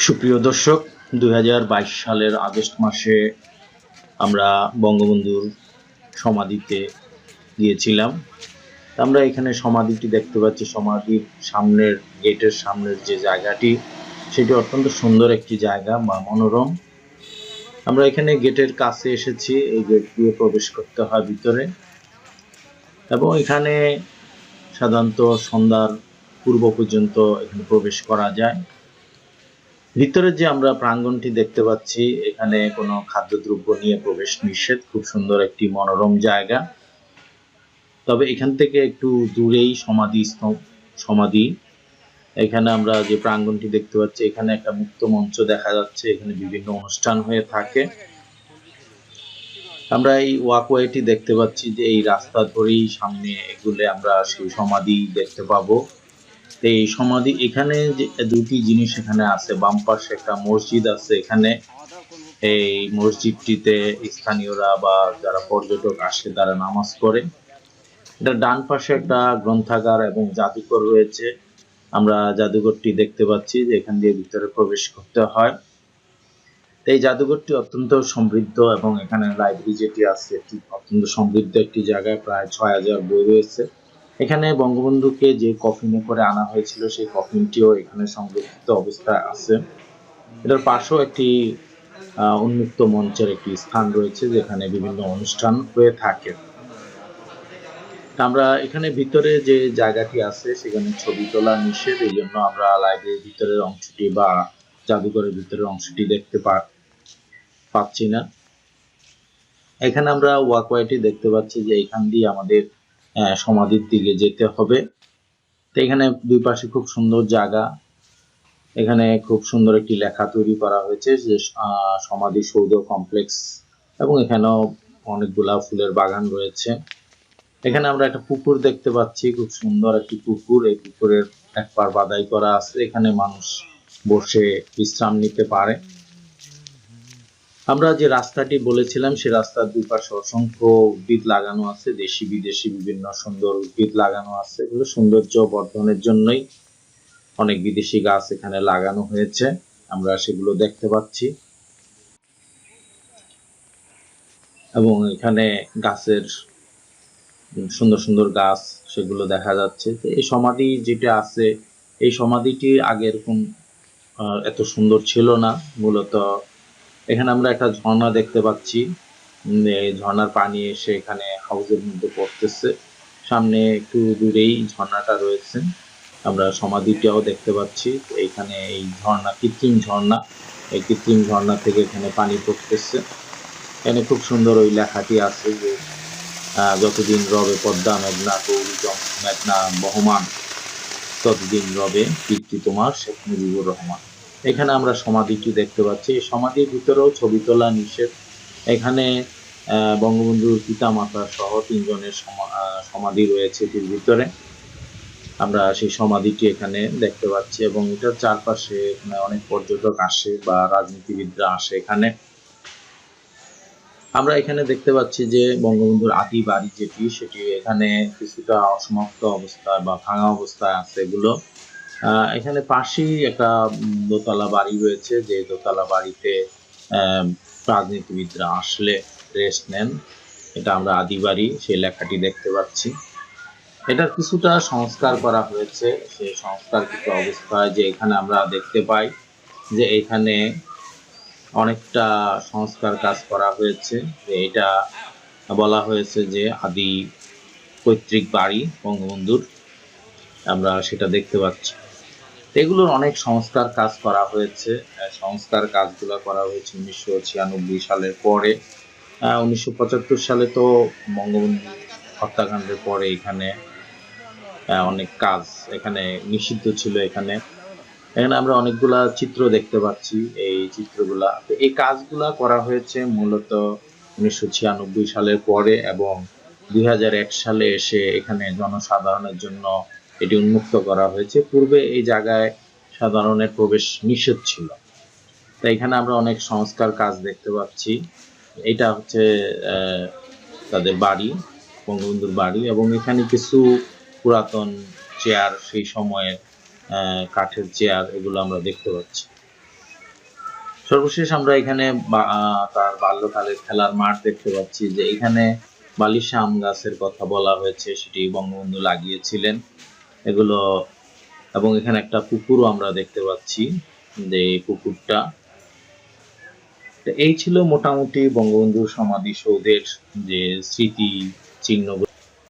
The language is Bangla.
সুপ্রিয় দর্শক দু হাজার বাইশ সালের আগস্ট মাসে আমরা বঙ্গবন্ধুর সমাধিতে গিয়েছিলাম। আমরা এখানে সমাধিটি দেখতে পাচ্ছি। সমাধির সামনের, গেটের সামনের যে জায়গাটি, সেটি অত্যন্ত সুন্দর একটি জায়গা বা মনোরম। আমরা এখানে গেটের কাছে এসেছি। এই গেট দিয়ে প্রবেশ করতে হয় ভিতরে। এবং এখানে সাধারণত সন্ধ্যার পূর্ব পর্যন্ত এখানে প্রবেশ করা যায়। ভিতরে যে আমরা প্রাঙ্গনটি দেখতে পাচ্ছি, এখানে কোনো খাদ্যদ্রব্য নিয়ে প্রবেশ নিষেধ, খুব সুন্দর একটি মনোরম জায়গা। তবে এখান থেকে একটু দূরেই সমাধি সমাধি। এখানে আমরা যে প্রাঙ্গনটি দেখতে পাচ্ছি, এখানে একটা মুক্ত মঞ্চ দেখা যাচ্ছে, এখানে বিভিন্ন অনুষ্ঠান হয়ে থাকে। আমরা এই ওয়াকওয়েটি দেখতে পাচ্ছি যে এই রাস্তা ধরেই সামনে এগুলে আমরা সেই সমাধি দেখতে পাবো। এই সমাধি এখানে যে দুটি জিনিস এখানে আছে। বাম পাশে একটা মসজিদ আছে এখানে। এই মসজিদটিতে স্থানীয়রা বা যারা পর্যটক আসে তারা নামাজ পড়ে। এটা ডান পাশে একটা গ্রন্থাগার এবং জাদুঘর রয়েছে। আমরা জাদুঘরটি দেখতে পাচ্ছি যে এখান দিয়ে ভিতরে প্রবেশ করতে হয়। এই জাদুঘরটি অত্যন্ত সমৃদ্ধ এবং এখানে লাইব্রেরি যেটি আছে এটি অত্যন্ত সমৃদ্ধ একটি জায়গায়। প্রায় ছয় হাজার বই রয়েছে। এখানে বঙ্গবন্ধুকে যে কফিনে করে আনা হয়েছিল, সেই কফিনটিও এখানে সংরক্ষিত অবস্থায় আছে। এটার পাশেও একটি উন্মুক্ত মঞ্চের একটি স্থান রয়েছে, যেখানে বিভিন্ন অনুষ্ঠান হয়ে থাকে। আমরা এখানে ভিতরে যে জায়গাটি আছে, সেখানে ছবি তোলা নিষেধ। এই জন্য আমরা লাইব্রেরির ভিতরের অংশটি বা জাদুঘরের ভিতরের অংশটি দেখতে পাচ্ছি না। এখানে আমরা ওয়াকওয়েটি দেখতে পাচ্ছি যে এখান দিয়ে আমাদের সমাধির দিকে যেতে হবে। তো এখানে দুই পাশে খুব সুন্দর জায়গা। এখানে খুব সুন্দর একটি লেখা তৈরি করা হয়েছে যে সমাধি সৌধ কমপ্লেক্স এবং এখানেও অনেকগুলা ফুলের বাগান রয়েছে। এখানে আমরা একটা পুকুর দেখতে পাচ্ছি, খুব সুন্দর একটি পুকুর। এই পুকুরের এক পার বাদাই করা আছে। এখানে মানুষ বসে বিশ্রাম নিতে পারে। আমরা যে রাস্তাটি বলেছিলাম, সে রাস্তার দুই পাশে অসংখ্য উদ্ভিদ লাগানো আছে, দেশি বিদেশি বিভিন্ন সুন্দর উদ্ভিদ লাগানো আছে। এগুলো সৌন্দর্য বর্ধনের জন্যই অনেক বিদেশি গাছ এখানে লাগানো হয়েছে। আমরা সেগুলো দেখতে পাচ্ছি। এবং এখানে গাছের সুন্দর সুন্দর গাছ, সেগুলো দেখা যাচ্ছে। এই সমাধি যেটা আছে, এই সমাধিটি আগে এরকম এত সুন্দর ছিল না। মূলত এখানে আমরা একটা ঝর্ণা দেখতে পাচ্ছি। ঝর্ণার পানি এসে এখানে হাউসের মধ্যে পড়তেছে। সামনে একটু দূরেই ঝর্ণাটা রয়েছে। আমরা সমাধিটাও দেখতে পাচ্ছি। এখানে এই ঝর্ণা, কৃত্রিম ঝর্ণা। এই কৃত্রিম ঝর্ণা থেকে এখানে পানি পড়তেছে। এখানে খুব সুন্দর ওই লেখাটি আছে যে যতদিন রবে পদ্মা, মেঘনা, গৌরী মেঘনা, বহমান, ততদিন রবে কীর্তি তোমার শেখ মুজিবুর রহমান। এখানে আমরা সমাধিটি দেখতে পাচ্ছি। এই সমাধির ভিতরেও ছবি তোলা নিষেধ। এখানে বঙ্গবন্ধুর পিতা মাতা সহ তিনজনের সমাধি রয়েছে এটির ভিতরে। আমরা সেই সমাধিটি এখানে দেখতে পাচ্ছি এবং এটার চারপাশে অনেক পর্যটক আসে বা রাজনীতিবিদরা আসে এখানে। আমরা এখানে দেখতে পাচ্ছি যে বঙ্গবন্ধুর আদি বাড়ি যেটি, সেটি এখানে কিছুটা অসমাপ্ত অবস্থায় বা ভাঙা অবস্থায় আছে এগুলো। এখানে পাশেই একটা দোতলা বাড়ি রয়েছে, যে দোতলা বাড়িতে রাজনীতিবিদরা আসলে রেস্ট নেন। এটা আমরা আদি বাড়ি সেই লেখাটি দেখতে পাচ্ছি। এটার কিছুটা সংস্কার করা হয়েছে। সেই সংস্কারকৃত অবস্থায় যে এখানে আমরা দেখতে পাই যে এখানে অনেকটা সংস্কার কাজ করা হয়েছে। যে এটা বলা হয়েছে যে আদি পৈতৃক বাড়ি বঙ্গবন্ধুর। আমরা সেটা দেখতে পাচ্ছি। এগুলোর অনেক সংস্কার কাজ করা হয়েছে। সংস্কার কাজগুলো করা হয়েছে উনিশশো ছিয়ানব্বই সালের পরে। উনিশশো পঁচাত্তর সালে তো বঙ্গবন্ধু হত্যাকাণ্ডের পরে এখানে অনেক কাজ এখানে নিষিদ্ধ ছিল এখানে। এখানে আমরা অনেকগুলা চিত্র দেখতে পাচ্ছি এই চিত্রগুলা। তো এই কাজগুলা করা হয়েছে মূলত উনিশশো ছিয়ানব্বই সালের পরে এবং দুই হাজার এক সালে এসে এখানে জনসাধারণের জন্য এটি উন্মুক্ত করা হয়েছে। পূর্বে এই জায়গায় সাধারণের প্রবেশ নিষেধ ছিল। তো এখানে আমরা অনেক সংস্কার কাজ দেখতে পাচ্ছি। এটা হচ্ছে তাদের বাড়ি, বঙ্গবন্ধুর বাড়ি এবং এখানে কিছু পুরাতন চেয়ার, সেই সময়ের কাঠের চেয়ার এগুলো আমরা দেখতে পাচ্ছি। সর্বশেষ আমরা এখানে তার বাল্যকালের খেলার মাঠ দেখতে পাচ্ছি যে এখানে বালিশা আম গাছের কথা বলা হয়েছে, সেটি বঙ্গবন্ধু লাগিয়েছিলেন। এগুলো, এবং এখানে একটা পুকুরও আমরা দেখতে পাচ্ছি, যে এই পুকুরটা এই ছিল মোটামুটি বঙ্গবন্ধু সমাধি সৌধের যে স্মৃতি চিহ্ন